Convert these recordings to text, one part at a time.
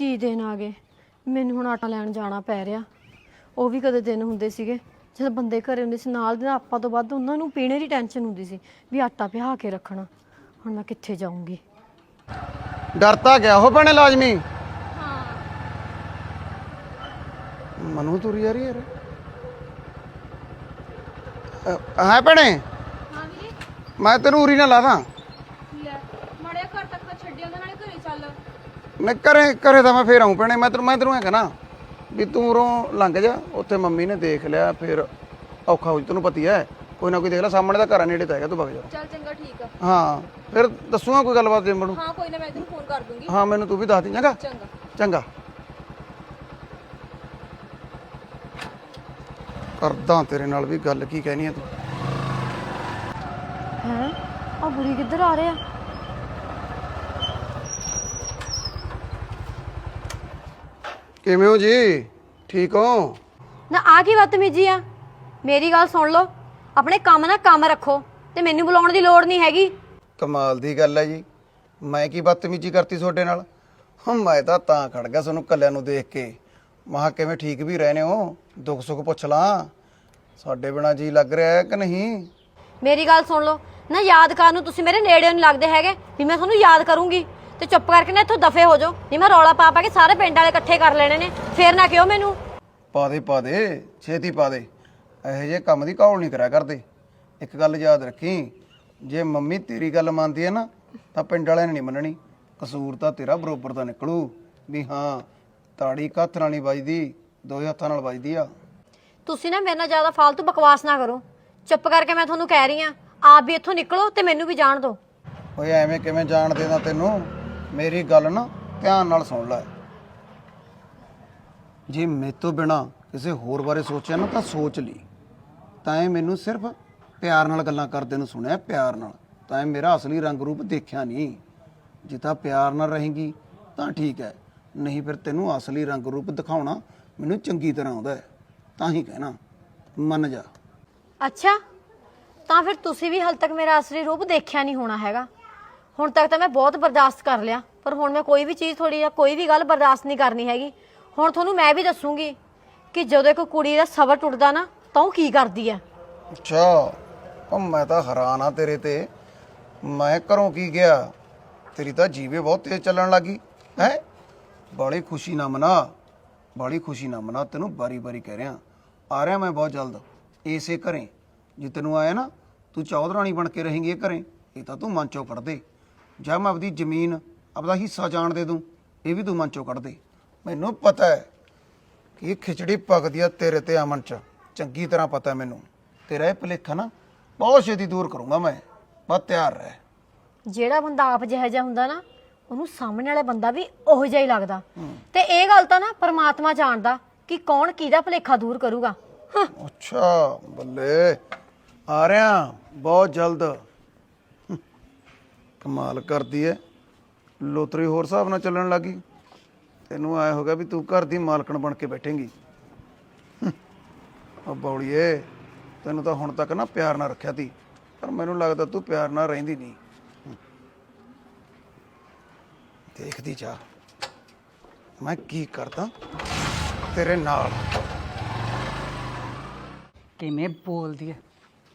ਕੀ ਦਿਨ ਆ ਗਏ? ਮੈਨੂੰ ਹੁਣ ਆਟਾ ਲੈਣ ਜਾਣਾ ਪੈ ਰਿਹਾ। ਉਹ ਵੀ ਕਦੇ ਦਿਨ ਹੁੰਦੇ ਸੀਗੇ। ਜਦੋਂ ਬੰਦੇ ਘਰੇ ਹੁੰਦੇ ਸੀ ਨਾਲ ਦੇ ਨਾਲ ਆਪਾਂ ਤੋਂ ਵੱਧ ਉਹਨਾਂ ਨੂੰ ਪੀਣੇ ਦੀ ਟੈਨਸ਼ਨ ਹੁੰਦੀ ਸੀ ਵੀ ਆਟਾ ਪਿਹਾ ਕੇ ਰੱਖਣਾ। ਹੁਣ ਮੈਂ ਕਿੱਥੇ ਜਾਊਂਗੀ? ਡਰਤਾ ਗਿਆ ਉਹ ਭੈਣੇ ਲਾਜ਼ਮੀ? ਮਨੂ ਤੁਰੀ ਜਾ ਰਹੀ ਯਾਰ ਅ, ਹਾਂ ਭੈਣੇ? ਹਾਂ ਵੀਰੇ ਮੈਂ ਤੈਨੂੰ ਉਰੀ ਨਾ ਲਾਦਾ ਲੈ ਮੜਿਆ ਘਰ ਤੱਕ ਛੱਡਿਆ ਉਹਨਾਂ ਨਾਲੇ ਘਰੇ ਚੱਲ। ਮੈਂ ਘਰੇ ਘਰੇ ਤਾਂ ਮੈਂ ਫੇਰ ਆਉਂ ਭੈਣੇ ਮੈਂ ਤੈਨੂੰ ਮੈਂ ਤੈਨੂੰ ਐ ਕਹਣਾ ਵੀ ਤੂੰ ਉਰੋਂ ਲੰਘ ਜਾ ਉੱਥੇ ਮੰਮੀ ਨੇ ਦੇਖ ਲਿਆ ਫਿਰ ਔਖਾ ਹੋ ਜੂ ਤੈਨੂੰ ਪਤੀ ਹੈ ਕੋਈ ਨਾ ਕੋਈ ਦੇਖ ਲੈ ਸਾਹਮਣੇ ਦਾ ਘਰ ਆ ਨੇੜੇ ਤਾਂ ਹੈਗਾ ਤੂੰ ਵਗ ਜਾ। ਚੱਲ ਚੰਗਾ ਠੀਕ ਆ। ਹਾਂ ਫਿਰ ਦੱਸੂਗਾ ਕੋਈ ਗੱਲਬਾਤ ਜੇ ਬਣੂ ਹਾਂ ਕੋਈ ਨਾ ਮੈਂ ਤੈਨੂੰ ਫੋਨ ਕਰ ਦੂੰਗੀ। ਹਾਂ ਮੈਨੂੰ ਤੂੰ ਵੀ ਦੱਸ ਦੀ ਚੰਗਾ? ਚੰਗਾ। ਚੰਗਾ। ਕਰਦਾ ਤੇਰੇ ਨਾਲ ਵੀ ਗੱਲ ਕੀ ਕਹਿਣੀ ਹੈ ਤੂੰ? ਹੈ? ਆ ਬੁਰੀ ਕਿੱਧਰ ਆ ਰਿਹਾ? ਕਿਵੇਂ ਹੋ ਜੀ? ਠੀਕ ਹੋ? ਨਾ ਆ ਕੀ ਬਦਤਮੀਜੀ ਆ? ਮੇਰੀ ਗੱਲ ਸੁਣ ਲਓ। ਆਪਣੇ ਕੰਮ ਨਾਲ ਕੰਮ ਰੱਖੋ ਤੇ ਮੈਨੂੰ ਬੁਲਾਉਣ ਦੀ ਲੋੜ ਨਹੀਂ ਹੈਗੀ। ਕਮਾਲ ਦੀ ਗੱਲ ਹੈ ਜੀ। ਮੈਂ ਕੀ ਬਦਤਮੀਜੀ ਕਰਤੀ ਤੁਹਾਡੇ ਨਾਲ? ਹਮ ਮੈਂ ਤਾਂ ਤਾਂ ਖੜ ਗਿਆ ਤੁਹਾਨੂੰ ਕੱਲਿਆਂ ਨੂੰ ਦੇਖ ਕੇ। ਮਹਾ ਕਿਵੇਂ ਠੀਕ ਵੀ ਰਹੇ ਨੇ ਹੋ? ਦੁੱਖ ਸੁੱਖ ਪੁੱਛ ਲਾਂ। ਸਾਡੇ ਬਿਨਾ ਜੀ ਲੱਗ ਰਿਹਾ ਹੈ ਕਿ ਨਹੀਂ? ਮੇਰੀ ਗੱਲ ਸੁਣ ਲਓ। ਨਾ ਯਾਦ ਕਰਨ ਨੂੰ ਤੁਸੀਂ ਮੇਰੇ ਨੇੜੇ ਨਹੀਂ ਲੱਗਦੇ ਹੈਗੇ ਵੀ ਮੈਂ ਤੁਹਾਨੂੰ ਯਾਦ ਕਰੂੰਗੀ। ਤੇ ਚੁੱਪ ਕਰਕੇ ਨਾ ਇੱਥੋਂ ਦਫੇ ਹੋ ਜਾਓ। ਨਹੀਂ ਮੈਂ ਰੌਲਾ ਪਾ ਪਾ ਕੇ ਸਾਰੇ ਪਿੰਡ ਵਾਲੇ ਇਕੱਠੇ ਕਰ ਲੈਣੇ ਨੇ। ਫੇਰ ਨਾ ਕਿਉਂ ਮੈਨੂੰ। ਪਾ ਦੇ ਪਾ ਦੇ ਛੇਤੀ ਪਾ ਦੇ। ਇਹੋ ਜਿਹੇ ਕੰਮ ਦੀ ਕੌਲ ਨਹੀਂ ਕਰਿਆ ਕਰਦੇ। ਇੱਕ ਗੱਲ ਯਾਦ ਰੱਖੀ ਜੇ ਮੰਮੀ ਤੇਰੀ ਗੱਲ ਮੰਨਦੀ ਹੈ ਨਾ ਤਾਂ ਪਿੰਡ ਵਾਲਿਆਂ ਨੇ ਨਹੀਂ ਮੰਨਣੀ। ਕਸੂਰ ਤਾਂ ਤੇਰਾ ਬਰੋਬਰ ਦਾ ਨਿਕਲੂ। ਵੀ ਹਾਂ ਤਾੜੀ ਇੱਕ ਹੱਥ ਨਾਲ ਨਹੀਂ ਵੱਜਦੀ ਦੋਵੇਂ ਹੱਥਾਂ ਨਾਲ ਵੱਜਦੀ ਆ। ਤੁਸੀਂ ਨਾ ਮੇਰੇ ਨਾਲ ਜ਼ਿਆਦਾ ਫालतू ਬਕਵਾਸ ਨਾ ਕਰੋ। ਚੁੱਪ ਕਰਕੇ ਮੈਂ ਤੁਹਾਨੂੰ ਕਹਿ ਰਹੀ ਆ ਆਪ ਵੀ ਇੱਥੋਂ ਨਿਕਲੋ ਤੇ ਮੈਨੂੰ ਵੀ ਜਾਣ ਦਿਓ। ਓਏ ਐਵੇਂ ਕਿਵੇਂ ਜਾਣ ਦੇਦਾ ਤੈਨੂੰ? ਮੇਰੀ ਗੱਲ ਨਾ ਧਿਆਨ ਨਾਲ ਸੁਣ ਲੈ। ਜੇ ਮੇਰੇ ਤੋਂ ਬਿਨਾ ਕਿਸੇ ਹੋਰ ਬਾਰੇ ਸੋਚਿਆ ਨਾ, ਤਾਂ ਸੋਚ ਲਈ। ਤਾਂ ਇਹ ਮੈਨੂੰ ਸਿਰਫ ਪਿਆਰ ਨਾਲ ਗੱਲਾਂ ਕਰਦੇ ਨੂੰ ਸੁਣਿਆ, ਪਿਆਰ ਨਾਲ। ਤਾਂ ਇਹ ਮੇਰਾ ਅਸਲੀ ਰੰਗ ਰੂਪ ਦੇਖਿਆ ਨਹੀਂ। ਜੇ ਤਾਂ ਪਿਆਰ ਨਾਲ ਰਹੇਗੀ, ਤਾਂ ਠੀਕ ਹੈ। ਨਹੀਂ ਫਿਰ ਤੈਨੂੰ ਅਸਲੀ ਰੰਗ ਰੂਪ ਦਿਖਾਉਣਾ ਮੈਨੂੰ ਚੰਗੀ ਤਰ੍ਹਾਂ ਆਉਂਦਾ ਹੈ। ਤਾਂ ਹੀ ਕਹਿਣਾ। ਮੰਨ ਜਾ। ਅੱਛਾ। ਤਾਂ ਫਿਰ ਤੁਸੀਂ ਵੀ ਹਾਲ ਤੱਕ ਮੇਰਾ ਅਸਲੀ ਰੂਪ ਦੇਖਿਆ ਨਹੀਂ ਹੋਣਾ ਹੈਗਾ। ਹੁਣ ਤੱਕ ਤਾਂ ਮੈਂ ਬਹੁਤ ਬਰਦਾਸ਼ਤ ਕਰ ਲਿਆ, ਪਰ ਹੁਣ ਮੈਂ ਕੋਈ ਵੀ ਚੀਜ਼ ਥੋੜੀ ਜਾਂ ਕੋਈ ਵੀ ਗੱਲ ਬਰਦਾਸ਼ਤ ਨਹੀਂ ਕਰਨੀ ਹੈਗੀ। ਹੁਣ ਤੁਹਾਨੂੰ ਮੈਂ ਵੀ ਦੱਸੂਗੀ ਕਿ ਜਦੋਂ ਇੱਕ ਕੁੜੀ ਦਾ ਸਬਰ ਟੁੱਟਦਾ ਨਾ, ਤਾਂ ਉਹ ਕੀ ਕਰਦੀ ਹੈ? ਅੱਛਾ, ਉਹ ਮੈਂ ਤਾਂ ਹੈਰਾਨ ਆ ਤੇਰੇ ਤੇ। ਮੈਂ ਘਰੋਂ ਕੀ ਗਿਆ? ਤੇਰੀ ਤਾਂ ਜੀਵੇ ਬਹੁਤ ਤੇਜ਼ ਚੱਲਣ ਲੱਗੀ। ਹੈ? ਬੜੀ ਖੁਸ਼ੀ ਨਾ ਮਨਾ ਬੜੀ ਖੁਸ਼ੀ ਨਾ ਮਨਾ, ਤੈਨੂੰ ਬਾਰੀ ਬਾਰੀ ਕਹਿ ਰਿਹਾ। ਆ ਰਿਹਾ ਮੈਂ ਬਹੁਤ ਜਲਦ, ਇਸੇ ਘਰੇ। ਜੇ ਤੈਨੂੰ ਆਇਆ ਨਾ, ਤੂੰ ਚੌਧਰਾਣੀ ਬਣ ਕੇ ਰਹੇਂਗੀ ਇਹ ਘਰੇ, ਇਹ ਤਾਂ ਤੂੰ ਮਨ ਚੋਂ ਕੱਢ ਦੇ। ਜਾਂ ਮੈਂ ਆਪਦੀ ਜ਼ਮੀਨ ਆਪਦਾ ਹਿੱਸਾ ਜਾਣ ਦੇ ਦੂੰ ਇਹ ਵੀ ਤੂੰ ਮਨ ਚੋਂ ਕੱਢ ਦੇ। ਮੈਨੂੰ ਪਤਾ ਹੈ ਕਿ ਇਹ ਖਿਚੜੀ ਪੱਕਦੀ ਆ ਤੇਰੇ ਤੇ ਅਮਨ ਚ। ਚੰਗੀ ਤਰ੍ਹਾਂ ਪਤਾ ਮੈਨੂੰ। ਤੇਰਾ ਇਹ ਭੁਲੇਖਾ ਨਾ ਬਹੁਤ ਛੇਤੀ ਦੂਰ ਕਰੂੰਗਾ ਮੈਂ। ਬਸ ਤਿਆਰ ਰਹਿ। ਜਿਹੜਾ ਬੰਦਾ ਆਪ ਜਿਹੋ ਜਿਹਾ ਹੁੰਦਾ ਨਾ ਉਹਨੂੰ ਸਾਹਮਣੇ ਵਾਲਾ ਬੰਦਾ ਵੀ ਉਹੋ ਜਿਹਾ ਹੀ ਲੱਗਦਾ। ਤੇ ਇਹ ਗੱਲ ਤਾਂ ਨਾ ਪਰਮਾਤਮਾ ਜਾਣਦਾ ਕਿ ਕੌਣ ਕਿਹਦਾ ਭੁਲੇਖਾ ਦੂਰ ਕਰੂਗਾ। ਅੱਛਾ ਬੱਲੇ ਆ ਰਿਹਾ। ਬਹੁਤ ਜਲਦ। ਕਮਾਲ ਕਰਦੀ ਐ। ਲੋਤਰੀ ਹੋਰ ਹਿਸਾਬ ਨਾਲ ਚੱਲਣ ਲੱਗੀ। ਤੈਨੂੰ ਆਇਆ ਹੋਗਾ ਵੀ ਤੂੰ ਘਰ ਦੀ ਮਾਲਕਣ ਬਣ ਕੇ ਬੈਠੇਂਗੀ। ਹਮ, ਬੌੜੀਏ ਤੈਨੂੰ ਤਾਂ ਹੁਣ ਤੱਕ ਨਾ ਪਿਆਰ ਨਾਲ ਰੱਖਿਆ ਤੀ। ਪਰ ਮੈਨੂੰ ਲੱਗਦਾ ਤੂੰ ਪਿਆਰ ਨਾਲ ਰਹਿੰਦੀ ਨਹੀਂ। ਦੇਖਦੀ ਜਾ। ਮੈਂ ਕੀ ਕਰਦਾ ਤੇਰੇ ਨਾਲ? ਕਿਵੇਂ ਬੋਲਦੀ ਹੈ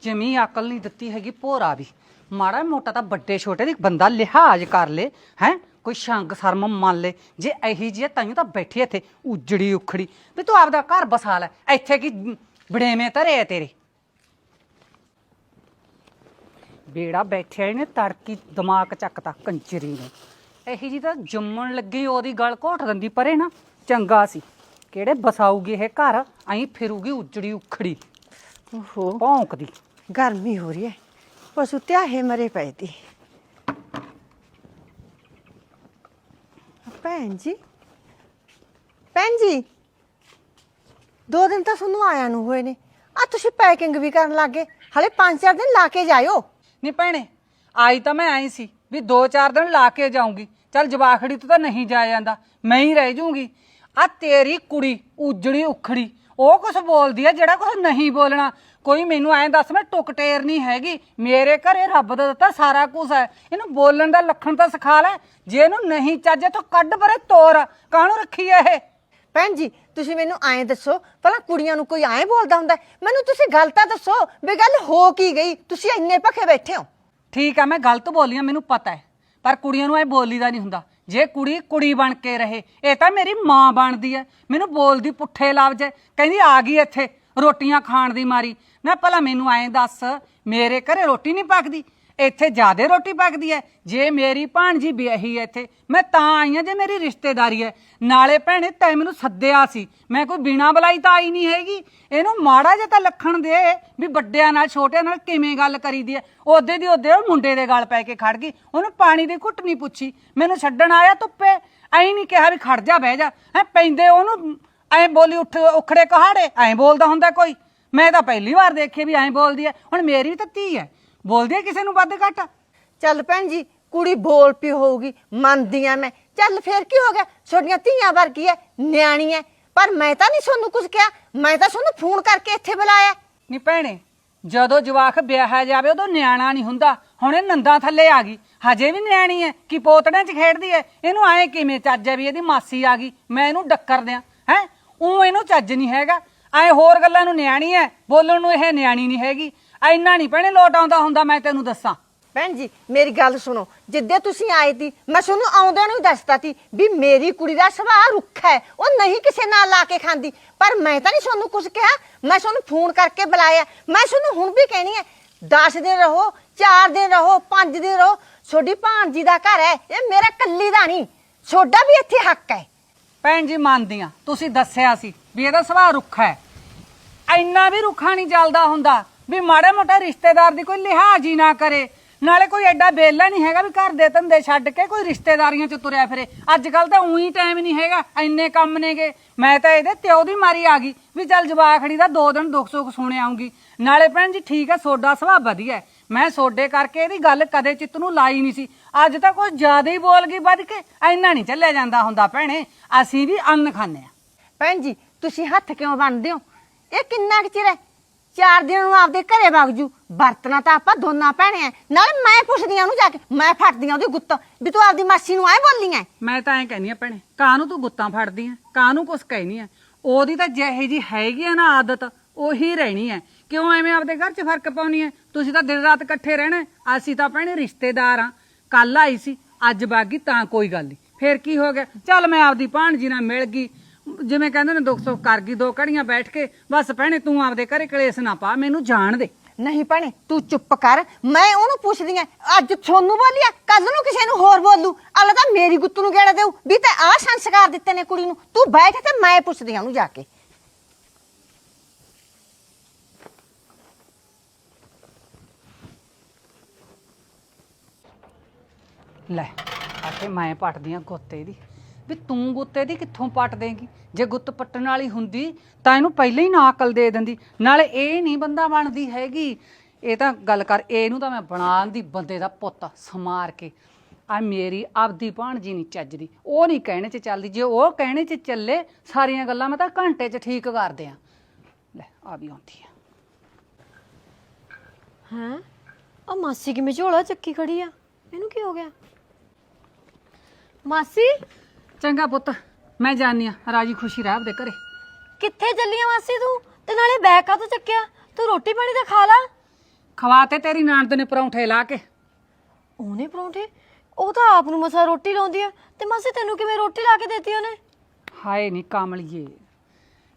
ਜਮੀ ਅਕਲ ਨਹੀਂ ਦਿੱਤੀ ਹੈਗੀ ਭੋਰਾ ਵੀ। ਮਾੜਾ ਮੋਟਾ ਤਾਂ ਵੱਡੇ ਛੋਟੇ ਦੀ ਬੰਦਾ ਲਿਹਾਜ਼ ਕਰ ਲੇ ਹੈ? ਕੋਈ ਸ਼ੰਕ ਸ਼ਰਮ ਮੰਨ ਲੇ। ਜੇ ਇਹੀ ਜੀ ਤਾਈਓ ਤਾਂ ਬੈਠੀ ਇੱਥੇ ਉਜੜੀ ਉਖੜੀ। ਵੀ ਤੂੰ ਆਪਦਾ ਘਰ ਬਸਾ ਲੈ ਇੱਥੇ ਕੀ ਬੜੇਵੇਂ ਧਰੇ ਆ ਤੇਰੇ? ਬੇੜਾ ਬੈਠਿਆ ਇਹਨੇ ਤੜਕੀ ਦਿਮਾਗ ਚੱਕਤਾ ਕੰਚਰੀ ਨੇ। ਇਹੀ ਜੀ ਤਾਂ ਜੰਮਣ ਲੱਗੀ ਉਹਦੀ ਗਲ ਘੋਟ ਦਿੰਦੀ ਪਰੇ ਨਾ ਚੰਗਾ ਸੀ। ਕਿਹੜੇ ਬਸਾਊਗੀ ਇਹ ਘਰ? ਐਂ ਫਿਰੂਗੀ ਉਜੜੀ ਉਖੜੀ। ਓਹੋ। ਭੌਂਕਦੀ। ਗਰਮੀ ਹੋ ਰਹੀ ਹੈ। ਪਸ਼ੂ ਤਿਆਹੇ ਮਰੇ ਪਏ ਤੀ ਭੈਣ ਜੀ ਭੈਣ ਜੀ ਦੋ ਦਿਨ ਤਾਂ ਤੁਹਾਨੂੰ ਆਇਆ ਨੂੰ ਹੋਏ ਨੇ। ਆ ਤੁਸੀਂ ਪੈਕਿੰਗ ਵੀ ਕਰਨ ਲੱਗੇ ਹਲੇ 5-4 ਦਿਨ ਲਾ ਕੇ ਜਾਇਓ। ਨਹੀਂ ਭੈਣੇ, ਆਈ ਤਾਂ ਮੈਂ ਆਈ ਸੀ ਵੀ 2-4 ਦਿਨ ਲਾ ਕੇ ਜਾਊਂਗੀ। ਚੱਲ ਜਵਾਖੜੀ ਤੋਂ ਤਾਂ ਨਹੀਂ ਜਾਇਆ ਜਾਂਦਾ। ਮੈਂ ਹੀ ਰਹਿ ਜਾਊਂਗੀ। ਆ ਤੇਰੀ ਕੁੜੀ, ਉਜੜੀ, ਉਖੜੀ, ਉਹ ਕੁਝ ਬੋਲਦੀ ਆ ਜਿਹੜਾ ਕੁਝ ਨਹੀਂ ਬੋਲਣਾ। ਕੋਈ ਮੈਨੂੰ ਐਂ ਦੱਸ ਮੈਂ ਟੁਕਟੇਰ ਨਹੀਂ ਹੈਗੀ। ਮੇਰੇ ਘਰੇ ਰੱਬ ਦਾ ਦਿੱਤਾ ਸਾਰਾ ਕੁਝ ਹੈ। ਇਹਨੂੰ ਬੋਲਣ ਦਾ ਲੱਖਣ ਤਾਂ ਸਿਖਾ ਲੈ। ਜੇ ਇਹਨੂੰ ਨਹੀਂ ਚੱਜੇ ਤਾਂ ਕੱਢ ਪਰੇ ਤੋਰ। ਕਾਹਨੂੰ ਰੱਖੀ ਐ ਇਹ? ਭੈਣ ਜੀ ਤੁਸੀਂ ਮੈਨੂੰ ਐਂ ਦੱਸੋ ਭਲਾ ਕੁੜੀਆਂ ਨੂੰ ਕੋਈ ਐਂ ਬੋਲਦਾ ਹੁੰਦਾ ਹੈ? ਮੈਨੂੰ ਤੁਸੀਂ ਗੱਲ ਤਾਂ ਦੱਸੋ ਵੀ ਗੱਲ ਹੋ ਕੀ ਗਈ? ਤੁਸੀਂ ਇੰਨੇ ਭੱਖੇ ਬੈਠੇ ਹੋ। ਠੀਕ ਆ ਮੈਂ ਗਲਤ ਬੋਲੀਆਂ ਮੈਨੂੰ ਪਤਾ ਹੈ। ਪਰ ਕੁੜੀਆਂ ਨੂੰ ਐ ਬੋਲੀਦਾ ਨਹੀਂ ਹੁੰਦਾ। ਜੇ ਕੁੜੀ ਕੁੜੀ ਬਣ ਕੇ ਰਹੇ ਇਹ ਤਾਂ ਮੇਰੀ ਮਾਂ ਬਣਦੀ ਐ ਮੈਨੂੰ ਬੋਲਦੀ ਪੁੱਠੇ ਲਫ਼ਜ਼ ਐ ਕਹਿੰਦੀ ਆ ਗਈ ਇੱਥੇ। ਰੋਟੀਆਂ ਖਾਣ ਦੀ ਮਾਰੀ। ਨਾ ਭਲਾ ਮੈਨੂੰ ਐਂ ਦੱਸ, ਮੇਰੇ ਘਰੇ ਰੋਟੀ ਨਹੀਂ ਪੱਕਦੀ? ਇੱਥੇ ਜਿਆਦੇ ਰੋਟੀ ਪੱਕਦੀ ਐ। ਜੇ ਮੇਰੀ ਭਾਣਜੀ ਵਿਆਹੀ ਐ ਇੱਥੇ, ਮੈਂ ਤਾਂ ਆਈ ਆ ਜੇ ਮੇਰੀ ਰਿਸ਼ਤੇਦਾਰੀ ਐ। ਨਾਲੇ ਭੈਣੇ, ਤੈ ਮੈਨੂੰ ਸੱਦਿਆ ਸੀ। ਮੈਂ ਕੋਈ ਬਿਨਾ ਬੁਲਾਈ ਤਾਂ ਆਈ ਨਹੀਂ ਹੈਗੀ। ਇਹਨੂੰ ਮਾੜਾ ਜਿਹਾ ਤਾਂ ਲੱਖਣ ਦੇ ਵੀ ਵੱਡਿਆਂ ਨਾਲ, ਛੋਟਿਆਂ ਨਾਲ ਕਿਵੇਂ ਗੱਲ ਕਰੀਦੀ ਐ। ਉਹਦੇ ਦੀ ਉਹਦੇ ਉਹ ਮੁੰਡੇ ਦੇ ਗੱਲ ਪੈ ਕੇ ਖੜ ਗਈ। ਉਹਨੂੰ ਪਾਣੀ ਦੀ ਘੁੱਟ ਨਹੀਂ ਪੁੱਛੀ। ਮੈਨੂੰ ਛੱਡਣ ਆਇਆ ਧੁੱਪੇ। ਐਂ ਨਹੀਂ ਕਿਹਾ ਵੀ ਖੜ ਜਾ, ਬਹਿ ਜਾ। ਹੈ, ਪੈਂਦੇ ਉਹਨੂੰ ਐਂ ਬੋਲੀ ਉੱਠ ਉਖੜੇ ਕਹਾੜੇ ਐਂ ਬੋਲਦਾ ਹੁੰਦਾ ਕੋਈ। ਮੈਂ ਤਾਂ ਪਹਿਲੀ ਵਾਰ ਦੇਖੇ ਵੀ ਐਂ ਬੋਲਦੀ ਐ। ਹੁਣ ਮੇਰੀ ਵੀ ਤਾਂ ਧੀ ਐ। ਬੋਲਦੀ ਐ ਕਿਸੇ ਨੂੰ ਵੱਧ ਘੱਟ? ਚੱਲ ਭੈਣ ਜੀ ਕੁੜੀ ਬੋਲ ਪਈ ਹੋਊਗੀ ਮੰਨਦੀ ਆ ਮੈਂ। ਚੱਲ ਫੇਰ ਕੀ ਹੋ ਗਿਆ? ਛੋਟੀਆਂ ਧੀਆਂ ਵਰਗੀ ਐ ਨਿਆਣੀ ਐ। ਪਰ ਮੈਂ ਤਾਂ ਨਹੀਂ ਤੁਹਾਨੂੰ ਕੁਝ ਕਿਹਾ। ਮੈਂ ਤਾਂ ਤੁਹਾਨੂੰ ਫੋਨ ਕਰਕੇ ਇੱਥੇ ਬੁਲਾਇਆ। ਨੀ ਭੈਣੇ ਜਦੋਂ ਜਵਾਕ ਵਿਆਹਿਆ ਜਾਵੇ ਉਦੋਂ ਨਿਆਣਾ ਨਹੀਂ ਹੁੰਦਾ। ਹੁਣ ਇਹ ਨੰਦਾਂ ਥੱਲੇ ਆ ਗਈ। ਹਜੇ ਵੀ ਨਿਆਣੀ ਐ। ਕਿ ਪੋਤੜਿਆਂ 'ਚ ਖੇਡਦੀ ਐ? ਇਹਨੂੰ ਐ ਕਿਵੇਂ ਚੱਜ ਐ ਵੀ ਇਹਦੀ ਮਾਸੀ ਆ ਗਈ। ਮੈਂ ਇਹਨੂੰ ਡੱਕਰ ਦਿਆਂ। ਹੈ? ਉਹ ਇਹਨੂੰ ਚੱਜ ਨਹੀਂ ਹੈਗਾ। ਐ ਹੋਰ ਗੱਲਾਂ ਨੂੰ ਨਿਆਣੀ ਐ, ਬੋਲਣ ਨੂੰ ਇਹ ਨਿਆਣੀ ਨਹੀਂ ਹੈਗੀ। ਐਨਾ ਨਹੀਂ ਭੈਣੇ ਲੋਟ ਆਉਂਦਾ ਹੁੰਦਾ, ਮੈਂ ਤੈਨੂੰ ਦੱਸਾਂ। ਭੈਣ ਜੀ, ਮੇਰੀ ਗੱਲ ਸੁਣੋ, ਜਿੱਦੇ ਤੁਸੀਂ ਆਏ ਤੀ ਮੈਂ ਤੁਹਾਨੂੰ ਆਉਂਦਿਆਂ ਨੂੰ ਹੀ ਦੱਸਤਾ ਸੀ ਵੀ ਮੇਰੀ ਕੁੜੀ ਦਾ ਸੁਭਾਅ ਰੁੱਖਾ ਹੈ ਉਹ ਨਹੀਂ ਕਿਸੇ ਨਾਲ ਲਾ ਕੇ ਖਾਂਦੀ। ਪਰ ਮੈਂ ਤਾਂ ਨਹੀਂ ਤੁਹਾਨੂੰ ਕੁਝ ਕਿਹਾ, ਮੈਂ ਤੁਹਾਨੂੰ ਫੋਨ ਕਰਕੇ ਬੁਲਾਇਆ। ਮੈਂ ਤੁਹਾਨੂੰ ਹੁਣ ਵੀ ਕਹਿਣੀ ਹੈ 10 ਦਿਨ ਰਹੋ 4 ਦਿਨ ਰਹੋ 5 ਦਿਨ ਰਹੋ ਛੋਡੀ ਭਾਣਜੀ ਦਾ ਘਰ ਹੈ ਇਹ ਮੇਰਾ ਕੱਲੀ ਦਾ ਨਹੀਂ ਛੋਡਾ ਵੀ ਇੱਥੇ ਹੱਕ ਹੈ ਭੈਣ ਜੀ ਮੰਨਦੀ ਮੰਨਦੀਆਂ। ਤੁਸੀਂ ਦੱਸਿਆ ਸੀ ਵੀ ਇਹਦਾ ਸੁਭਾਅ ਰੁੱਖਾ ਹੈ। ਇੰਨਾ ਵੀ ਰੁੱਖਾ ਨਹੀਂ ਚੱਲਦਾ ਹੁੰਦਾ ਵੀ ਮਾੜਾ ਮੋਟਾ ਰਿਸ਼ਤੇਦਾਰ ਦੀ ਕੋਈ ਲਿਹਾਜ਼ ਹੀ ਨਾ ਕਰੇ। ਨਾਲੇ ਕੋਈ ਐਡਾ ਬੇਲਾ ਨਹੀਂ ਹੈਗਾ ਵੀ ਘਰ ਦੇ ਧੰਦੇ ਛੱਡ ਕੇ ਕੋਈ ਰਿਸ਼ਤੇਦਾਰੀਆਂ 'ਚ ਤੁਰਿਆ ਫਿਰੇ। ਅੱਜ ਕੱਲ ਤਾਂ ਉਹੀ ਟਾਈਮ ਨਹੀਂ ਹੈਗਾ, ਇੰਨੇ ਕੰਮ ਨੇਗੇ। ਮੈਂ ਤਾਂ ਇਹਦੇ ਤਿਉ ਦੀ ਮਾਰੀ ਆ ਗਈ ਵੀ ਚੱਲ ਜਵਾਖੜੀ ਦਾ ਦੋ ਦਿਨ ਦੁੱਖ ਸੁੱਖ ਸੁਣਿਆ ਆਉਂਗੀ। ਨਾਲੇ ਭੈਣ ਜੀ ਠੀਕ ਹੈ, ਸੋਡਾ ਸੁਭਾਅ ਵਧੀਆ ਹੈ। ਮੈਂ ਸੋਡੇ ਕਰਕੇ ਇਹਦੀ ਗੱਲ ਕਦੇ ਚਿੱਤ ਨੂੰ ਲਾਈ ਨਹੀਂ ਸੀ। ਅੱਜ ਤਾਂ ਕੁਝ ਜ਼ਿਆਦਾ ਹੀ ਬੋਲ ਗਈ ਵੱਧ ਕੇ ਇੰਨਾ ਨਹੀਂ ਚੱਲਿਆ ਜਾਂਦਾ ਹੁੰਦਾ ਭੈਣੇ। ਅਸੀਂ ਵੀ ਅੰਨ ਖਾਂਦੇ ਆ ਭੈਣ ਜੀ ਤੁਸੀਂ ਹੱਥ ਕਿਉਂ ਬੰਨਦੇ ਹੋ? ਇਹ ਕਿੰਨਾ ਕੁ ਚਿਰ ਹੈ? ਚਾਰ ਦਿਨ ਨੂੰ ਆਪਦੇ ਘਰੇ ਵਗ ਜੂ। ਵਰਤਣਾ ਤਾਂ ਆਪਾਂ ਦੋਨਾਂ ਭੈਣੇ ਆ। ਨਾਲ ਮੈਂ ਪੁੱਛਦੀ ਆ ਉਹਨੂੰ ਜਾ ਕੇ ਮੈਂ ਫੜਦੀ ਆ ਉਹਦੀ ਗੁੱਤ। ਵੀ ਤੂੰ ਆਪਦੀ ਮਾਸੀ ਨੂੰ ਐ ਬੋਲੀ ਐ? ਮੈਂ ਤਾਂ ਐਂ ਕਹਿੰਦੀ ਆ ਭੈਣੇ ਕਾਹਨੂੰ ਤੂੰ ਗੁੱਤਾਂ ਫੜਦੀ ਆ ਕਾਹਨੂੰ ਕੁਛ ਕਹਿਨੀ ਆ ਉਹਦੀ ਤਾਂ ਜਿਹੇ ਜੀ ਹੈਗੀ ਆ ਨਾ ਆਦਤ। ਉਹੀ ਰਹਿਣੀ ਹੈ। ਕਿਉਂ ਐਵੇਂ ਆਪਦੇ ਘਰ 'ਚ ਫ਼ਰਕ ਪਾਉਣੀ ਹੈ? ਤੁਸੀਂ ਤਾਂ ਦਿਨ ਰਾਤ ਇਕੱਠੇ ਰਹਿਣਾ ਹੈ। ਅਸੀਂ ਤਾਂ ਭੈਣੇ ਰਿਸ਼ਤੇਦਾਰ ਆ ਕੱਲ ਆਈ ਸੀ, ਅੱਜ ਬਾਗੀ ਤਾਂ ਕੋਈ ਗੱਲ ਨਹੀਂ। ਫੇਰ ਕੀ ਹੋ ਗਿਆ? ਚੱਲ ਮੈਂ ਆਪਦੀ ਭਾਣਜੀ ਨਾਲ ਮਿਲ ਗਈ। ਜਿਵੇਂ ਕਹਿੰਦੇ ਨੇ, ਦੁੱਖ ਸੁੱਖ ਕਰ ਗਈ, ਦੋ ਘੜੀਆਂ ਬੈਠ ਕੇ। ਬਸ ਭੈਣੇ, ਤੂੰ ਆਪਦੇ ਘਰੇ ਕਲੇਸ਼ ਨਾ ਪਾ, ਮੈਨੂੰ ਜਾਣ ਦੇ। ਨਹੀਂ ਭੈਣੇ, ਤੂੰ ਚੁੱਪ ਕਰ। ਮੈਂ ਉਹਨੂੰ ਪੁੱਛਦੀ ਆ ਅੱਜ ਤੁਹਾਨੂੰ ਬੋਲਿਆ ਕੱਲ ਨੂੰ ਕਿਸੇ ਨੂੰ ਹੋਰ ਬੋਲੂ? ਅੱਲਾ ਤਾਂ ਮੇਰੀ ਗੁੱਤ ਨੂੰ ਗੇੜਾ ਦੇਊ। ਵੀ ਤੇ ਆਹ ਸੰਸਕਾਰ ਦਿੱਤੇ ਨੇ ਕੁੜੀ ਨੂੰ। ਤੂੰ ਬੈਠ ਤੇ ਮੈਂ ਪੁੱਛਦੀ ਆ ਉਹਨੂੰ ਜਾ ਕੇ। ਲੈ ਆਖੇ ਮੈਂ ਪੱਟਦੀ ਆ ਗੁੱਤੇ ਦੀ। ਵੀ ਤੂੰ ਗੁੱਤੇ ਦੀ ਕਿੱਥੋਂ ਪੱਟ ਦੇਂਗੀ? ਜੇ ਗੁੱਤ ਪੱਟਣ ਵਾਲੀ ਹੁੰਦੀ, ਤਾਂ ਇਹਨੂੰ ਪਹਿਲਾਂ ਹੀ ਨਾ ਅਕਲ ਦੇ ਦਿੰਦੀ। ਨਾਲੇ ਇਹ ਨਹੀਂ ਬੰਦਾ ਬਣਦੀ ਹੈਗੀ। ਇਹ ਤਾਂ ਗੱਲ ਕਰ, ਇਹਨੂੰ ਤਾਂ ਮੈਂ ਬਣਾਉਣ ਦੀ ਬੰਦੇ ਦਾ ਪੁੱਤ ਸਮਾਰ ਕੇ। ਆ ਮੇਰੀ ਆਪਦੀ ਭਾਣਜੀ ਨਹੀਂ ਚੱਜਦੀ। ਉਹ ਨਹੀਂ ਕਹਿਣੇ 'ਚ ਚੱਲਦੀ। ਜੇ ਉਹ ਕਹਿਣੇ 'ਚ ਚੱਲੇ, ਸਾਰੀਆਂ ਗੱਲਾਂ ਮੈਂ ਤਾਂ ਘੰਟੇ 'ਚ ਠੀਕ ਕਰ ਦਿਆਂ। ਲੈ, ਆ ਵੀ ਆਉਂਦੀ ਆ। ਹੈਂ? ਆ ਮਾਸੀ ਕਿਵੇਂ ਝੋਲਾ ਚੱਕੀ ਖੜੀ ਆ? ਇਹਨੂੰ ਕੀ ਹੋ ਗਿਆ? ਮਾਸੀ? ਚੰਗਾ ਪੁੱਤ ਮੈਂ ਜਾਣੀ ਆ ਰਾਜੀ ਖੁਸ਼ੀ ਰਹਿ ਆਪਦੇ ਘਰੇ। ਕਿੱਥੇ ਚੱਲੀ ਆ ਮਾਸੀ ਤੂੰ? ਤੇ ਨਾਲੇ ਬੈਗ ਕਾ ਚੱਕਿਆ? ਤੂੰ ਰੋਟੀ ਪਾਣੀ ਤਾਂ ਖਾ ਲਾ। ਖਵਾ ਤੇ ਤੇਰੀ ਨਾਨਦ ਨੇ ਪਰੌਂਠੇ ਲਾ ਕੇ। ਉਹਨੇ ਪਰੌਂਠੇ? ਉਹ ਤਾਂ ਆਪ ਨੂੰ ਮਸਾ ਰੋਟੀ ਲਾਉਂਦੀ ਆ। ਤੇ ਮਾਸੀ ਤੈਨੂੰ ਕਿਵੇਂ ਰੋਟੀ ਲਾ ਕੇ ਦਿੱਤੀ ਉਹਨੇ? ਹਾਏ ਨੀ ਕਾਮਲੀਏ।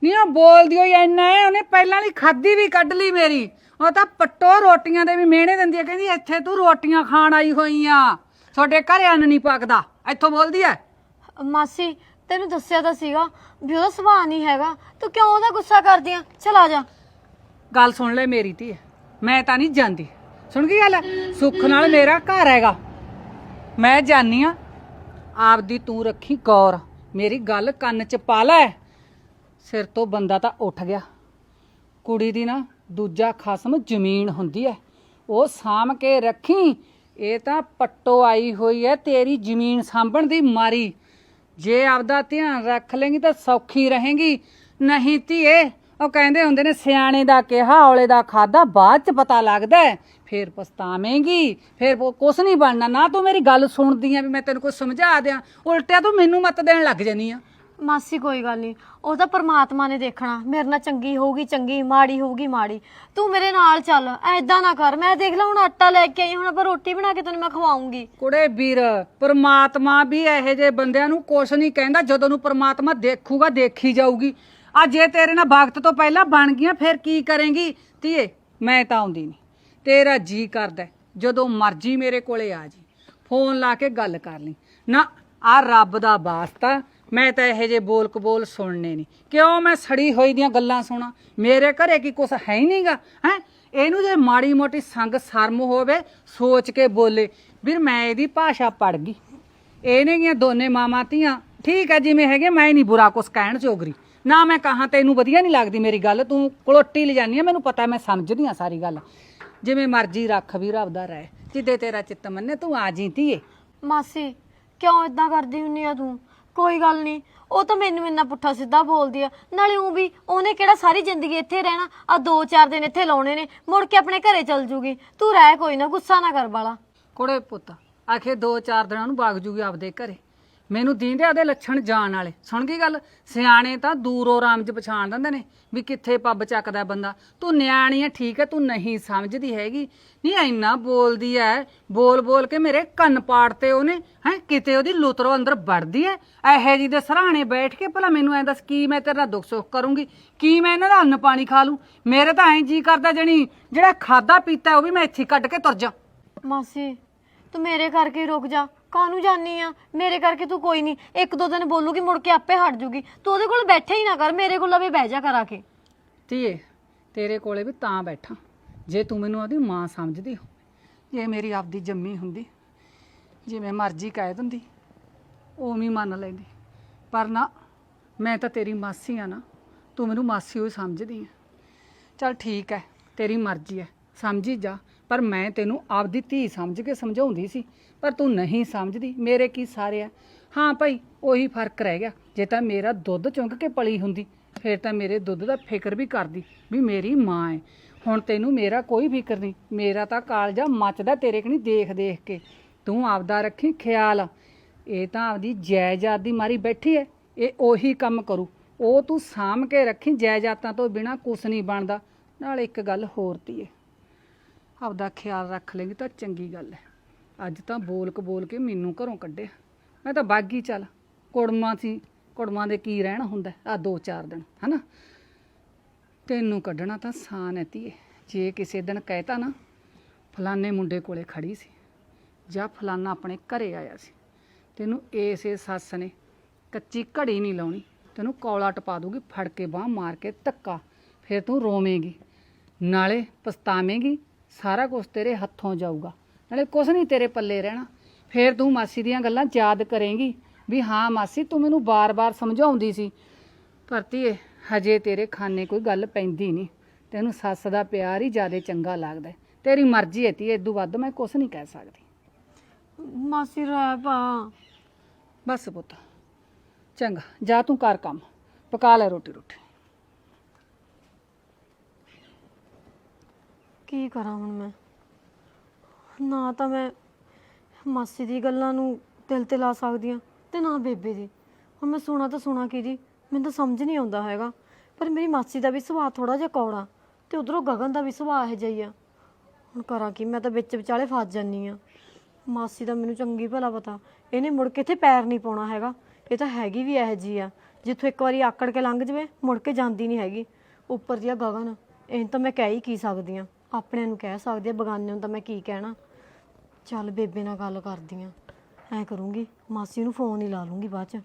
ਨੀ ਉਹ ਬੋਲਦੀ ਹੋਈ ਐਨਾ ਹੈ, ਉਹਨੇ ਪਹਿਲਾਂ ਲਈ ਖਾਦੀ ਵੀ ਕੱਢ ਲਈ ਮੇਰੀ। ਉਹ ਤਾਂ ਪੱਟੋ ਰੋਟੀਆਂ ਦੇ ਵੀ ਮਿਹਣੇ ਦਿੰਦੀ ਆ। ਕਹਿੰਦੀ ਇੱਥੇ ਤੂੰ ਰੋਟੀਆਂ ਖਾਣ ਆਈ ਹੋਈ ਆ। ਤੁਹਾਡੇ ਘਰੇ ਅੰਨ ਨਹੀਂ ਪੱਕਦਾ। ਇੱਥੋਂ ਬੋਲਦੀ ਐ? ਮਾਸੀ ਤੈਨੂੰ ਦੱਸਿਆ ਤਾਂ ਸੀਗਾ ਵੀ ਉਹਦਾ ਸੁਭਾਅ ਨਹੀਂ ਹੈਗਾ। ਤੂੰ ਕਿਉਂ ਉਹਦਾ ਗੁੱਸਾ ਕਰਦੀ ਆ ਚਲ ਆ ਜਾ। ਗੱਲ ਸੁਣ ਲੈ ਮੇਰੀ ਧੀ। ਮੈਂ ਤਾਂ ਨਹੀਂ ਜਾਂਦੀ। ਸੁਣ ਗਈ ਗੱਲ ਸੁੱਖ ਨਾਲ ਮੇਰਾ ਘਰ ਹੈਗਾ। ਮੈਂ ਜਾਨੀ ਆ। ਆਪਦੀ ਤੂੰ ਰੱਖੀ ਗੌਰ। ਮੇਰੀ ਗੱਲ ਕੰਨ 'ਚ ਪਾ ਲੈ। ਸਿਰ ਤੋਂ ਬੰਦਾ ਤਾਂ ਉੱਠ ਗਿਆ। ਕੁੜੀ ਦੀ ਨਾ ਦੂਜਾ ਖਸਮ ਜ਼ਮੀਨ ਹੁੰਦੀ ਐ। ਉਹ ਸਾਂਭ ਕੇ ਰੱਖੀ। ਇਹ ਤਾਂ ਪੱਟੋ ਆਈ ਹੋਈ ਹੈ ਤੇਰੀ ਜ਼ਮੀਨ ਸਾਂਭਣ ਦੀ ਮਾਰੀ ਜੇ ਆਪਦਾ ਧਿਆਨ ਰੱਖ ਲੇਂਗੀ ਤਾਂ ਸੌਖੀ ਰਹੇਂਗੀ, ਨਹੀਂ ਧੀਏ, ਉਹ ਕਹਿੰਦੇ ਹੁੰਦੇ ਨੇ, ਸਿਆਣੇ ਦਾ ਕਿਹਾ, ਔਲੇ ਦਾ ਖਾਦਾ, ਬਾਅਦ ਚ ਪਤਾ ਲੱਗਦਾ ਹੈ। ਫੇਰ ਪਛਤਾਵੇਂਗੀ, ਫੇਰ ਕੁਛ ਨਹੀਂ ਬਣਨਾ, ਨਾ ਤੂੰ ਮੇਰੀ ਗੱਲ ਸੁਣਦੀ ਆ ਵੀ ਮੈਂ ਤੈਨੂੰ ਕੁਝ ਸਮਝਾ ਦਿਆਂ, ਉਲਟਿਆ ਤੂੰ ਮੈਨੂੰ ਮਤ ਦੇਣ ਲੱਗ ਜਾਨੀ ਆ ਮਾਸੀ ਕੋਈ ਗੱਲ ਨਹੀਂ ਉਹ ਤਾਂ ਪਰਮਾਤਮਾ ਨੇ ਦੇਖਣਾ। ਮੇਰੇ ਨਾਲ ਚੰਗੀ ਹੋਊਗੀ ਚੰਗੀ ਮਾੜੀ ਹੋਊਗੀ ਮਾੜੀ। ਤੂੰ ਮੇਰੇ ਨਾਲ ਚੱਲ। ਐਦਾਂ ਨਾ ਕਰ। ਮੈਂ ਦੇਖ ਲਾ ਹੁਣ ਆਟਾ ਲੈ ਕੇ ਆਈ ਹੁਣ ਆਪਾਂ ਰੋਟੀ ਬਣਾ ਕੇ ਤੈਨੂੰ ਮੈਂ ਖਵਾਉਂਗੀ। ਕੁੜੇ ਵੀਰ ਪਰਮਾਤਮਾ ਵੀ ਇਹੋ ਜਿਹੇ ਬੰਦਿਆਂ ਨੂੰ ਕੁਛ ਨਹੀਂ ਕਹਿੰਦਾ। ਜਦੋਂ ਨੂੰ ਪਰਮਾਤਮਾ ਦੇਖੂਗਾ ਦੇਖੀ ਜਾਊਗੀ। ਆ ਜੇ ਤੇਰੇ ਨਾਲ ਵਕਤ ਤੋਂ ਪਹਿਲਾਂ ਬਣ ਗਈਆਂ ਫਿਰ ਕੀ ਕਰੇਂਗੀ? ਧੀਏ ਮੈਂ ਤਾਂ ਆਉਂਦੀ ਨਹੀਂ ਤੇਰਾ ਜੀ ਕਰਦਾ ਹੈ, ਜਦੋਂ ਮਰਜ਼ੀ ਮੇਰੇ ਕੋਲੇ ਆ ਜੀ। ਫੋਨ ਲਾ ਕੇ ਗੱਲ ਕਰ ਲਈ। ਨਾ ਆ ਰੱਬ ਦਾ ਵਾਸਤਾ। ਮੈਂ ਤਾਂ ਇਹੋ ਜਿਹੇ ਬੋਲ ਕਬੋਲ ਸੁਣਨੇ ਨਹੀਂ ਕਿਉਂ ਮੈਂ ਸੜੀ ਹੋਈ ਦੀਆਂ ਗੱਲਾਂ ਸੁਣਾ? ਮੇਰੇ ਘਰੇ ਕੀ ਕੁਛ ਹੈ ਹੀ ਨਹੀਂਗਾ ਹੈ? ਇਹਨੂੰ ਜੇ ਮਾੜੀ ਮੋਟੀ ਸੰਗ ਸ਼ਰਮ ਹੋਵੇ, ਸੋਚ ਕੇ ਬੋਲੇ, ਵੀਰ ਮੈਂ ਇਹਦੀ ਭਾਸ਼ਾ ਪੜ ਗਈ। ਇਹਨੇ ਗੀਆਂ ਦੋਨੇ ਮਾਮਾ ਧੀਆਂ। ਠੀਕ ਹੈ, ਜਿਵੇਂ ਹੈਗੇ ਮੈਂ ਨਹੀਂ ਬੁਰਾ ਕੁਛ ਕਹਿਣ ਚੋਗਰੀ ਨਾ ਮੈਂ ਕਹਾਂ ਤੈਨੂੰ ਵਧੀਆ ਨਹੀਂ ਲੱਗਦੀ ਮੇਰੀ ਗੱਲ। ਤੂੰ ਕਲੋਟੀ ਲਿਜਾਨੀ ਆ, ਮੈਨੂੰ ਪਤਾ ਮੈਂ ਸਮਝਦੀ ਆ ਸਾਰੀ ਗੱਲ। ਜਿਵੇਂ ਮਰਜ਼ੀ ਰੱਖ ਵੀ ਰੱਬ ਦਾ ਰਹਿ। ਜਿੱਦੇ ਤੇਰਾ ਚਿੱਤ ਮੰਨੇ, ਤੂੰ ਆ ਜੀ ਧੀਏ। ਮਾਸੀ, ਕਿਉਂ ਇਦਾਂ ਕਰਦੀ ਹੁੰਨੀ ਆ ਤੂੰ? ਕੋਈ ਗੱਲ ਨਹੀਂ। ਉਹ ਤਾਂ ਮੈਨੂੰ ਇੰਨਾ ਪੁੱਠਾ ਸਿੱਧਾ ਬੋਲਦੀ ਆ। ਨਾਲੇ ਉਹ ਵੀ, ਉਹਨੇ ਕਿਹੜਾ ਸਾਰੀ ਜ਼ਿੰਦਗੀ ਇੱਥੇ ਰਹਿਣਾ? ਆ ਦੋ ਚਾਰ ਦਿਨ ਇੱਥੇ ਲਾਉਣੇ ਨੇ, ਮੁੜ ਕੇ ਆਪਣੇ ਘਰੇ ਚਲ ਜੂਗੀ। ਤੂੰ ਰਹਿ ਕੋਈ ਨਾ, ਗੁੱਸਾ ਨਾ ਕਰ ਬਾਲਾ। ਕੁੜੇ ਪੁੱਤ, ਆਖੇ ਦੋ ਚਾਰ ਦਿਨਾਂ ਨੂੰ ਵਗ ਜੂਗੀ ਆਪਦੇ ਘਰੇ। ਮੈਨੂੰ ਦੀਂਦੇ ਉਹਦੇ ਲੱਛਣ ਜਾਣ ਵਾਲੇ। ਸੁਣ ਗਈ ਗੱਲ? ਸਿਆਣੇ ਤਾਂ ਦੂਰੋਂ ਰਾਮ ਚ ਪਛਾਣ ਦਿੰਦੇ ਨੇ ਵੀ ਕਿੱਥੇ ਪੱਬ ਚੱਕਦਾ ਬੰਦਾ। ਤੂੰ ਨਿਆਣੀ ਆ ਠੀਕ ਹੈ ਤੂੰ ਨਹੀਂ ਸਮਝਦੀ ਹੈਗੀ। ਨਹੀਂ ਇੰਨਾ ਬੋਲਦੀ ਐ, ਬੋਲ ਬੋਲ ਕੇ ਮੇਰੇ ਕੰਨ ਪਾੜਤੇ ਉਹਨੇ, ਹੈ, ਕਿਤੇ ਉਹਦੀ ਲੁਤਰੋ ਅੰਦਰ ਵੜਦੀ ਐ। ਇਹੋ ਜੀ ਦੇ ਸਰਾਣੇ ਬੈਠ ਕੇ ਭਲਾ ਮੈਨੂੰ ਐਂ ਦੱਸ, ਕੀ ਮੈਂ ਤੇਰੇ ਨਾਲ ਦੁੱਖ ਸੁੱਖ ਕਰੂੰਗੀ? ਕੀ ਮੈਂ ਇਹਨਾਂ ਦਾ ਅੰਨ ਪਾਣੀ ਖਾ ਲੂੰ? ਮੇਰੇ ਤਾਂ ਐਂ ਜੀ ਕਰਦਾ ਜਣੀ, ਜਿਹੜਾ ਖਾਦਾ ਪੀਤਾ ਉਹ ਵੀ ਮੈਂ ਇੱਥੇ ਕੱਢ ਕੇ ਤੁਰ ਜਾ। ਮਾਸੀ, ਤੂੰ ਮੇਰੇ ਕਰਕੇ ਹੀ ਰੁਕ ਜਾ। ਕਾਹਨੂੰ ਜਾਨੀ ਆ? ਮੇਰੇ ਕਰਕੇ ਤੂੰ ਕੋਈ ਨਹੀਂ। ਇੱਕ ਦੋ ਦਿਨ ਬੋਲੂਗੀ, ਮੁੜ ਕੇ ਆਪੇ ਹਟ ਜੂਗੀ। ਤੂੰ ਉਹਦੇ ਕੋਲ ਬੈਠੇ ਹੀ ਨਾ ਕਰ, ਮੇਰੇ ਕੋਲ ਵੀ ਬਹਿ ਜਾ ਕਰ ਆ ਕੇ। ਧੀਏ, ਤੇਰੇ ਕੋਲੇ ਵੀ ਤਾਂ ਬੈਠਾ। ਜੇ ਤੂੰ ਮੈਨੂੰ ਉਹਦੀ ਮਾਂ ਸਮਝਦੀ ਹੋ, ਜੇ ਮੇਰੀ ਆਪਦੀ ਜੰਮੀ ਹੁੰਦੀ ਜਿਵੇਂ ਮਰਜ਼ੀ ਕਹਿ ਦਿੰਦੀ, ਉਵੇਂ ਹੀ ਮੰਨ ਲੈਂਦੀ। ਪਰ ਨਾ, ਮੈਂ ਤਾਂ ਤੇਰੀ ਮਾਸੀ ਆ ਨਾ, ਤੂੰ ਮੈਨੂੰ ਮਾਸੀ ਹੋਈ ਸਮਝਦੀ ਆ। ਚਲ ਠੀਕ ਹੈ ਤੇਰੀ ਮਰਜ਼ੀ ਹੈ ਸਮਝੀ ਜਾ। ਪਰ ਮੈਂ ਤੈਨੂੰ ਆਪਦੀ ਧੀ ਸਮਝ ਕੇ ਸਮਝਾਉਂਦੀ ਸੀ, ਪਰ ਤੂੰ ਨਹੀਂ ਸਮਝਦੀ, ਮੇਰੇ ਕੀ ਸਾਰੇ ਆ? ਹਾਂ ਭਾਈ, ਉਹੀ ਫ਼ਰਕ ਰਹਿ ਗਿਆ, ਜੇ ਤਾਂ ਮੇਰਾ ਦੁੱਧ ਚੁੰਗ ਕੇ ਪਲੀ ਹੁੰਦੀ, ਫਿਰ ਤਾਂ ਮੇਰੇ ਦੁੱਧ ਦਾ ਫਿਕਰ ਵੀ ਕਰਦੀ ਵੀ ਮੇਰੀ ਮਾਂ ਹੈ ਹੁਣ ਤੈਨੂੰ ਮੇਰਾ ਕੋਈ ਫਿਕਰ ਨਹੀਂ, ਮੇਰਾ ਤਾਂ ਕਾਲਜਾ ਮੱਚਦਾ ਤੇਰੇ ਕਨੀ ਦੇਖ ਦੇਖ ਕੇ। ਤੂੰ ਆਪਦਾ ਰੱਖੀ ਖਿਆਲ ਇਹ ਤਾਂ ਆਪਦੀ ਜਾਇਦਾਦ ਦੀ ਮਾਰੀ ਬੈਠੀ ਹੈ ਇਹ ਉਹੀ ਕੰਮ ਕਰੂ। ਉਹ ਤੂੰ ਸਾਂਭ ਕੇ ਰੱਖੀ ਜਾਇਦਾਦਾਂ ਤੋਂ ਬਿਨਾ ਕੁਛ ਨਹੀਂ ਬਣਦਾ। ਨਾਲ ਇੱਕ ਗੱਲ ਹੋਰ ਤੀ ਹੈ ਆਪਦਾ ਖਿਆਲ ਰੱਖ ਲੇਂਗੀ ਤਾਂ ਚੰਗੀ ਗੱਲ ਹੈ। ਅੱਜ ਤਾਂ ਬੋਲ ਕੇ ਬੋਲ ਕੇ ਮੈਨੂੰ ਘਰੋਂ ਕੱਢਿਆ ਮੈਂ ਤਾਂ ਬਾਗੀ ਚੱਲ। ਕੁੜਮਾਂ ਸੀ। ਕੁੜਮਾਂ ਦੇ ਕੀ ਰਹਿਣਾ ਹੁੰਦਾ ਆ ਦੋ ਚਾਰ ਦਿਨ, ਹਨਾ? ਤੈਨੂੰ ਕੱਢਣਾ ਤਾਂ ਸਾਨ ਹੈ ਧੀਏ। ਜੇ ਕਿਸੇ ਦਿਨ ਕਹਿਤਾ ਨਾ ਫਲਾਣੇ ਮੁੰਡੇ ਕੋਲੇ ਖੜੀ ਸੀ। ਜਾਂ ਫਲਾਣਾ ਆਪਣੇ ਘਰੇ ਆਇਆ ਸੀ। ਤੈਨੂੰ ਏਸੇ ਸੱਸ ਨੇ ਕੱਚੀ ਘੜੀ ਨਹੀਂ ਲਾਉਣੀ। ਤੈਨੂੰ ਕੌਲਾ ਟਪਾ ਦੂਗੀ ਫੜ ਕੇ ਬਾਹ ਮਾਰ ਕੇ ਧੱਕਾ। ਫਿਰ ਤੂੰ ਰੋਵੇਂਗੀ। ਨਾਲੇ ਪਛਤਾਵੇਂਗੀ। ਸਾਰਾ ਕੁਝ ਤੇਰੇ ਹੱਥੋਂ ਜਾਊਗਾ। ਨਾਲੇ ਕੁਝ ਨਹੀਂ ਤੇਰੇ ਪੱਲੇ ਰਹਿਣਾ। ਫਿਰ ਤੂੰ ਮਾਸੀ ਦੀਆਂ ਗੱਲਾਂ ਯਾਦ ਕਰੇਂਗੀ ਵੀ ਹਾਂ ਮਾਸੀ ਤੂੰ ਮੈਨੂੰ ਬਾਰ-ਬਾਰ ਸਮਝਾਉਂਦੀ ਸੀ। ਪਰ ਧੀਏ ਹਜੇ ਤੇਰੇ ਖਾਨੇ ਕੋਈ ਗੱਲ ਪੈਂਦੀ ਨਹੀਂ। ਤੈਨੂੰ ਸੱਸ ਦਾ ਪਿਆਰ ਹੀ ਜ਼ਿਆਦਾ ਚੰਗਾ ਲੱਗਦਾ। ਤੇਰੀ ਮਰਜ਼ੀ ਹੈ ਧੀਏ ਇਦੋਂ ਵੱਧ ਮੈਂ ਕੁਝ ਨਹੀਂ ਕਹਿ ਸਕਦੀ। ਮਾਸੀ ਪਾ। ਬਸ ਪੁੱਤ ਚੰਗਾ ਜਾ ਤੂੰ ਕਰ ਕੰਮ ਪਕਾ ਲੈ ਰੋਟੀ ਰੋਟੀ ਕੀ ਕਰਾਂ ਹੁਣ ਮੈਂ? ਨਾ ਤਾਂ ਮੈਂ ਮਾਸੀ ਦੀ ਗੱਲਾਂ ਨੂੰ ਦਿਲ ਤੇ ਲਾ ਸਕਦੀ ਆ ਤੇ ਨਾ ਬੇਬੇ ਦੀ। ਹੁਣ ਮੈਂ ਸੁਣਾ ਤਾਂ ਸੁਣਾ ਕੀ ਜੀ, ਮੈਨੂੰ ਤਾਂ ਸਮਝ ਨਹੀਂ ਆਉਂਦਾ ਹੈਗਾ। ਪਰ ਮੇਰੀ ਮਾਸੀ ਦਾ ਵੀ ਸੁਭਾਅ ਥੋੜਾ ਜਿਹਾ ਕੌੜਾ ਤੇ ਉਧਰੋਂ ਗਗਨ ਦਾ ਵੀ ਸੁਭਾਅ ਇਹੋ ਜਿਹਾ ਹੀ ਆ। ਹੁਣ ਕਰਾਂ ਕੀ, ਮੈਂ ਤਾਂ ਵਿੱਚ ਵਿਚਾਲੇ ਫਸ ਜਾਨੀ ਆ ਮਾਸੀ ਦਾ ਮੈਨੂੰ ਚੰਗੀ ਭਲਾ ਪਤਾ, ਇਹਨੇ ਮੁੜ ਕੇ ਇੱਥੇ ਪੈਰ ਨਹੀਂ ਪਾਉਣਾ ਹੈਗਾ। ਇਹ ਤਾਂ ਹੈਗੀ ਵੀ ਇਹੋ ਜੀ ਆ। ਜਿੱਥੋਂ ਇੱਕ ਵਾਰੀ ਆਕੜ ਕੇ ਲੰਘ ਜਵੇ, ਮੁੜ ਕੇ ਜਾਂਦੀ ਨਹੀਂ ਹੈਗੀ। ਉੱਪਰ ਦੀ ਆ ਗਗਨ ਇਹ ਤਾਂ ਮੈਂ ਕਹਿ ਹੀ ਕੀ ਸਕਦੀ ਆ ਆਪਣਿਆਂ ਨੂੰ ਕਹਿ ਸਕਦੇ ਆ, ਬਗਾਨਿਆਂ ਨੂੰ ਤਾਂ ਮੈਂ ਕੀ ਕਹਿਣਾ। ਚੱਲ ਬੇਬੇ ਨਾਲ ਗੱਲ ਕਰਦੀ ਆ। ਐ ਕਰੂੰਗੀ, ਮਾਸੀ ਨੂੰ ਫੋਨ ਹੀ ਲਾ ਲੂੰਗੀ ਬਾਅਦ ਚ।